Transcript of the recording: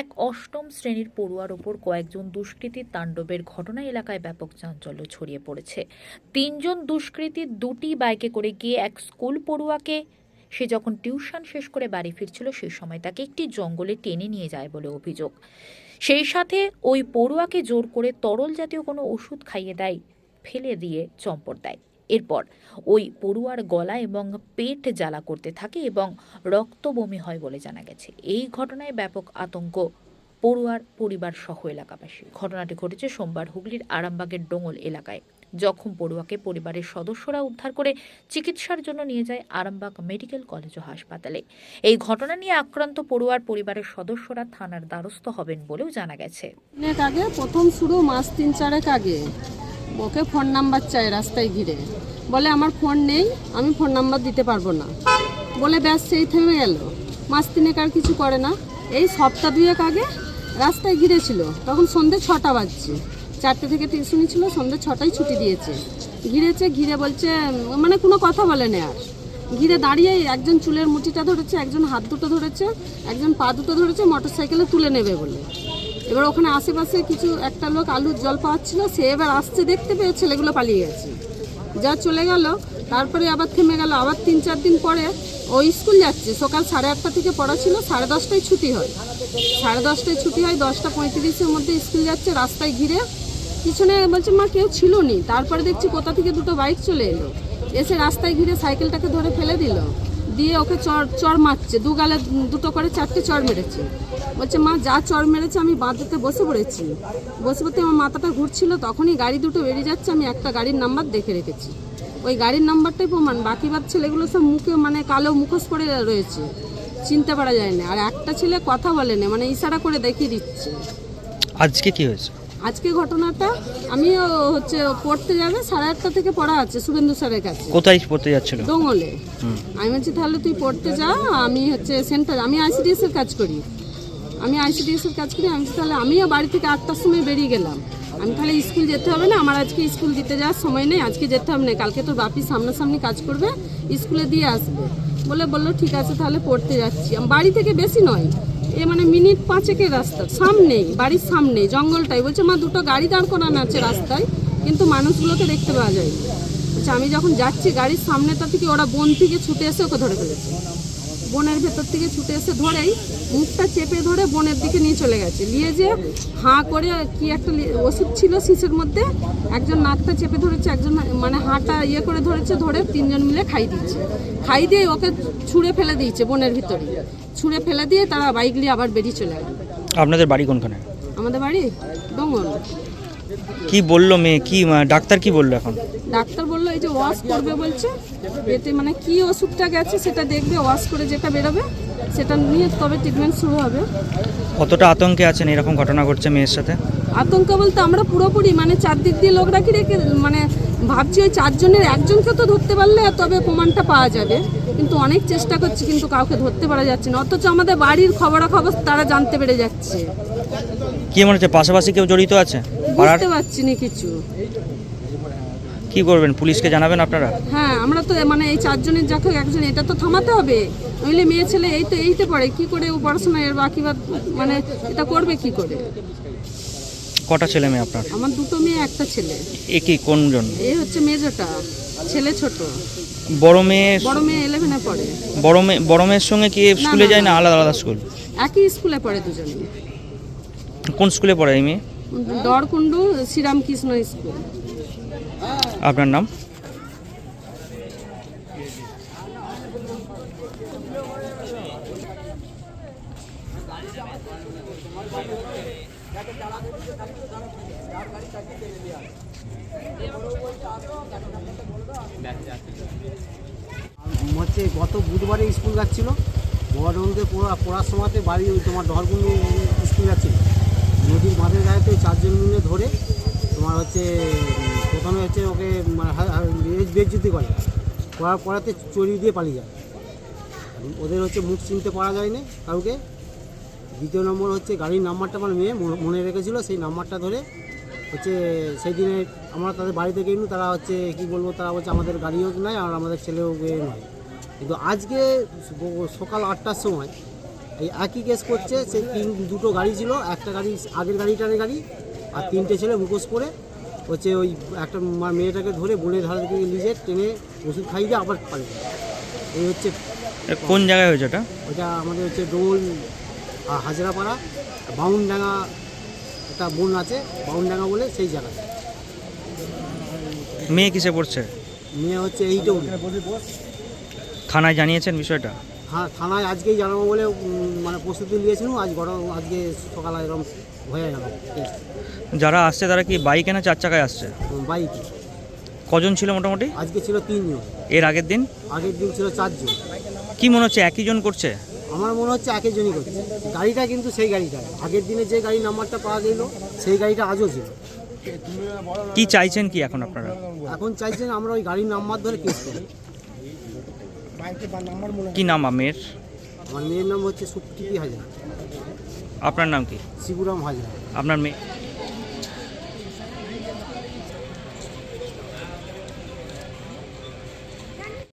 এক অষ্টম শ্রেণির পড়ুয়ার ওপর কয়েকজন দুষ্কৃতীর তাণ্ডবের ঘটনা এলাকায় ব্যাপক চাঞ্চল্য ছড়িয়ে পড়েছে। তিনজন দুষ্কৃতী দুটি বাইকে করে গিয়ে এক স্কুল পড়ুয়াকে, সে যখন টিউশন শেষ করে বাড়ি ফিরছিল, সেই সময় তাকে একটি জঙ্গলে টেনে নিয়ে যায় বলে অভিযোগ। সেই সাথে ওই পড়ুয়াকে জোর করে তরল জাতীয় কোনো ওষুধ খাইয়ে দেয়, ফেলে দিয়ে চম্পট দেয়। এরপর ওই পড়ুয়ার গলা এবং পেট জ্বালা করতে থাকে এবং রক্ত বমি হয় বলে জানা গেছে। এই ঘটনায় ব্যাপক আতঙ্ক পড়ুয়ার পরিবার সহ এলাকাবাসী। ঘটনাটি ঘটেছে সোমবার হুগলির আরামবাগের ডোঙল এলাকায়। জখম পড়ুয়াকে পরিবারের সদস্যরা উদ্ধার করে চিকিৎসার জন্য নিয়ে যায় আরামবাগ মেডিকেল কলেজ ও হাসপাতালে। এই ঘটনা নিয়ে আক্রান্ত পড়ুয়ার পরিবারের সদস্যরা থানার দ্বারস্থ হবেন বলেও জানা গেছে। আগে প্রথম শুরু মাস তিন চারেক আগে। ওকে ফোন নাম্বার চাই রাস্তায় ঘিরে। বলে, আমার ফোন নেই, আমি ফোন নাম্বার দিতে পারব না। বলে, ব্যাস, সেই থেমে গেল। মাস তিনেক আর কিছু করে না। এই সপ্তাহ দুয়েক আগে রাস্তায় ঘিরেছিল। তখন সন্ধ্যে ছটা বাজছে। চারটে থেকে টিউশনি ছিল সন্ধ্যে ছটায় ছুটি দিয়েছে। ঘিরেছে, ঘিরে বলছে মানে কোনো কথা বলেনি আর। ঘিরে দাঁড়িয়ে একজন চুলের মুঠিটা ধরেছে, একজন হাত দুটো ধরেছে, একজন পা দুটো ধরেছে মোটর সাইকেলে তুলে নেবে বলে। এবার ওখানে আশেপাশে কিছু একটা লোক আলুর জল পাওয়াচ্ছিল সে এবার আসছে, দেখতে পেয়ে ছেলেগুলো পালিয়ে গেছে। যা চলে গেল, তারপরে আবার থেমে গেল। আবার তিন চার দিন পরে ও স্কুল যাচ্ছে। সকাল সাড়ে আটটা থেকে পড়া ছিল, সাড়ে দশটায় ছুটি হয়। সাড়ে দশটায় ছুটি হয়, দশটা পঁয়ত্রিশের মধ্যে স্কুল যাচ্ছে, রাস্তায় ঘিরে। পিছনে বলছে, মা, কেউ ছিল নি তারপরে দেখছি কোথা থেকে দুটো বাইক চলে এলো। এসে রাস্তায় ঘিরে সাইকেলটাকে ধরে ফেলে দিল। দিয়ে ওকে চর চর মারছে। দু গালে, দুটো করে চারটে চর মেরেছে। বলছে, মা, যা চর মেরেছে, আমি বাঁধতে বসে পড়েছি। বসে পড়তে আমার মাথাটা ঘুরছিল, তখনই গাড়ি দুটো বেরিয়ে যাচ্ছে, আমি একটা গাড়ির নাম্বার দেখে রেখেছি। ওই গাড়ির নাম্বারটাই প্রমাণ, বাকি বাদ ছেলেগুলো সব মুখে মানে কালো মুখোশ পরে রয়েছে। চিনতে পারা যায় না। আর একটা ছেলে কথা বলে না মানে ইশারা করে দেখিয়ে দিচ্ছে। আজকে কি হয়েছে? আজকে ঘটনাটা আমিও হচ্ছে পড়তে যাবে সাড়ে আটটা থেকে পড়া আছে শুভেন্দু স্যারের কাছে। কোথায় পড়তে যাচ্ছিল? ডোঙলে আমি বলছি তাহলে তুই পড়তে যা আমি হচ্ছে সেন্টার আমি আইসিডিএস এর কাজ করি। আমি আইসিডিএস এর কাজ করি আমি তাহলে আমিও বাড়ি থেকে আটটার সময় বেরিয়ে গেলাম। আমি তাহলে স্কুল যেতে হবে না আমার আজকে স্কুল দিতে যাওয়ার সময় নেই আজকে যেতে হবে না কালকে তোর বাপি সামনাসামনি কাজ করবে স্কুলে দিয়ে আসবে। বলে বলল ঠিক আছে তাহলে পড়তে যাচ্ছি। বাড়ি থেকে বেশি নয় এ মানে মিনিট পাঁচেকের রাস্তা। সামনেই, বাড়ির সামনেই, জঙ্গলটাই। বলছে, মা, দুটো গাড়ি দাঁড় করানো আছে রাস্তায়, কিন্তু মানুষগুলোকে দেখতে পাওয়া যায় আমি যখন যাচ্ছি, গাড়ির সামনেটা থেকে ওরা বন থেকে ছুটে এসে ওকে ধরে ফেলেছে। বনের ভেতর থেকে ছুটে এসে ধরেই মুখটা চেপে ধরে বনের দিকে নিয়ে চলে গেছে। নিয়ে যে হাঁ করে কি একটা ওষুধ ছিল শীষের মধ্যে একজন নাকটা চেপে ধরেছে একজন মানে হাঁটা ইয়ে করে ধরেছে ধরে তিনজন মিলে খাই দিচ্ছে। খাই দিয়ে ওকে ছুঁড়ে ফেলে দিয়েছে বনের ভিতরে। ছুঁড়ে ফেলে দিয়ে তারা বাইক নিয়ে আবার বেরিয়ে চলে গেল। আপনাদের বাড়ি কোনখানে? আমাদের বাড়ি ডোঙ্গল কি বলল মেয়ে? কি ডাক্তার কি বলল এখন? ডাক্তার বলল এই যে ওয়াশ করবে বলছে এতে মানে কি ওষুধটা গেছে সেটা দেখবে ওয়াশ করে যেটা বেরোবে সেটা নিয়ে তবে ট্রিটমেন্ট শুরু হবে। কতটা আতঙ্কে আছেন? এরকম ঘটনা ঘটছে মেয়ের সাথে? আতঙ্ক বলতে আমরা পুরোপুরি মানে চারদিক দিয়ে লোক রাখি রেখে মানে ভাবছি ওই চারজনের একজনকে তো ধরতে পারলে তবে প্রমাণটা পাওয়া যাবে। কিন্তু অনেক চেষ্টা করছি কিন্তু কাউকে ধরতে পারা যাচ্ছে না। অথচ আমাদের বাড়ির খবরাখবর তারা জানতে পেরে যাচ্ছে। কি মনে হচ্ছে? পাশাপাশি কেউ জড়িত আছে? পাড়ার বুঝতে পারছি না কিছু। কি করবেন? পুলিশকে জানাবেন আপনারা? হ্যাঁ আমরা তো মানে এই চারজনের যাকে একজন এটা তো থামাতে হবে। নইলে মেয়ে ছেলে এই তো এইতে পড়ে কি করে ও পড়াশোনা এর বাকি বাদ মানে এটা করবে কি করে? কটা ছেলে মেয়ে আপনার? আমার দুটো মেয়ে একটা ছেলে। এ কি কোনজন? এই হচ্ছে মেজোটা ছেলে ছোট। বড় মেয়ে বড় মেয়ে ইলেভেনে পড়ে। বড় মেয়ে বড় মেয়ের সঙ্গে কি স্কুলে যায় না না। আলাদা আলাদা স্কুল? একই স্কুলে পড়ে দুজনে। কোন স্কুলে পড়ে এই মেয়ে? দরকুন্ডু শ্রীরামকৃষ্ণ স্কুল। আপনার নাম? হচ্ছে গত বুধবারে স্কুল যাচ্ছিল বড়নদে পড়া পড়ার সময়তে বাড়ি ওই তোমার ডহরকুন্ডু স্কুল যাচ্ছিল। নদীর বাঁধের গায়েতে চারজন মিলে ধরে তোমার হচ্ছে প্রথমে হচ্ছে ওকে মানে বেজ্যুতি করে। করার পরাতে চড়িয়ে দিয়ে পালিয়ে যায়। ওদের হচ্ছে মুখ চিনতে পারা যায়নি কাউকে। দ্বিতীয় নম্বর হচ্ছে গাড়ির নাম্বারটা আমার মেয়ে মনে- রেখেছিল, সেই নাম্বারটা ধরে হচ্ছে সেই দিনে আমরা তাদের বাড়ি থেকে এমনি তারা হচ্ছে, কি বলব, তারা বলছে আমাদের গাড়িও নয় আর আমাদের ছেলেও নয় কিন্তু আজকে সকাল আটটার সময় এই একই কেস করছে সেই তিন দুটো গাড়ি ছিল একটা গাড়ি আগের গাড়িটার গাড়ি আর তিনটে ছেলে মুখোশ করে হচ্ছে ওই একটা মেয়েটাকে ধরে বোনের ধারে থেকে নিজে টেনে ওষুধ খাইয়ে দিয়ে আবার পালিয়ে এই হচ্ছে কোন জায়গায় হয়েছে ওটা ওটা আমাদের হচ্ছে ডোল হাজরাপাড়া বাউনডাঙ্গা একটা বোন আছে বাউনডাঙ্গা বলে সেই জায়গায়। মেয়ে কিসে পড়ছে? মেয়ে হচ্ছে এইটা থানায় জানিয়েছেন বিষয়টা? হ্যাঁ থানায় আজকেই জানাব বলে মানে প্রস্তুতি নিয়েছিলাম আজ গরম আজকে সকালে এরকম হয়ে গেল যারা আসছে তারা কি বাইকে না চার চাকায় আসছে? বাইক কজন ছিল মোটামুটি? আজকে ছিল তিনজন। এর আগের দিন? আগের দিন ছিল চারজন। কি মনে হচ্ছে একই জন করছে? আমার মনে হচ্ছে একই জনই করছে। গাড়িটা কিন্তু সেই গাড়িটা। আগের দিনে যে গাড়ি নাম্বারটা পাওয়া গেল সেই গাড়িটা আজও ছিল। কি চাইছেন কি এখন আপনারা? এখন চাইছেন আমরা ওই গাড়ির নাম্বার ধরে কেস করি কি নাম আমের? আমার মেয়ের নাম হচ্ছে সুপ্রীতি হাজার। আপনার নাম কি? শিবুরাম হাজার। আপনার মেয়ে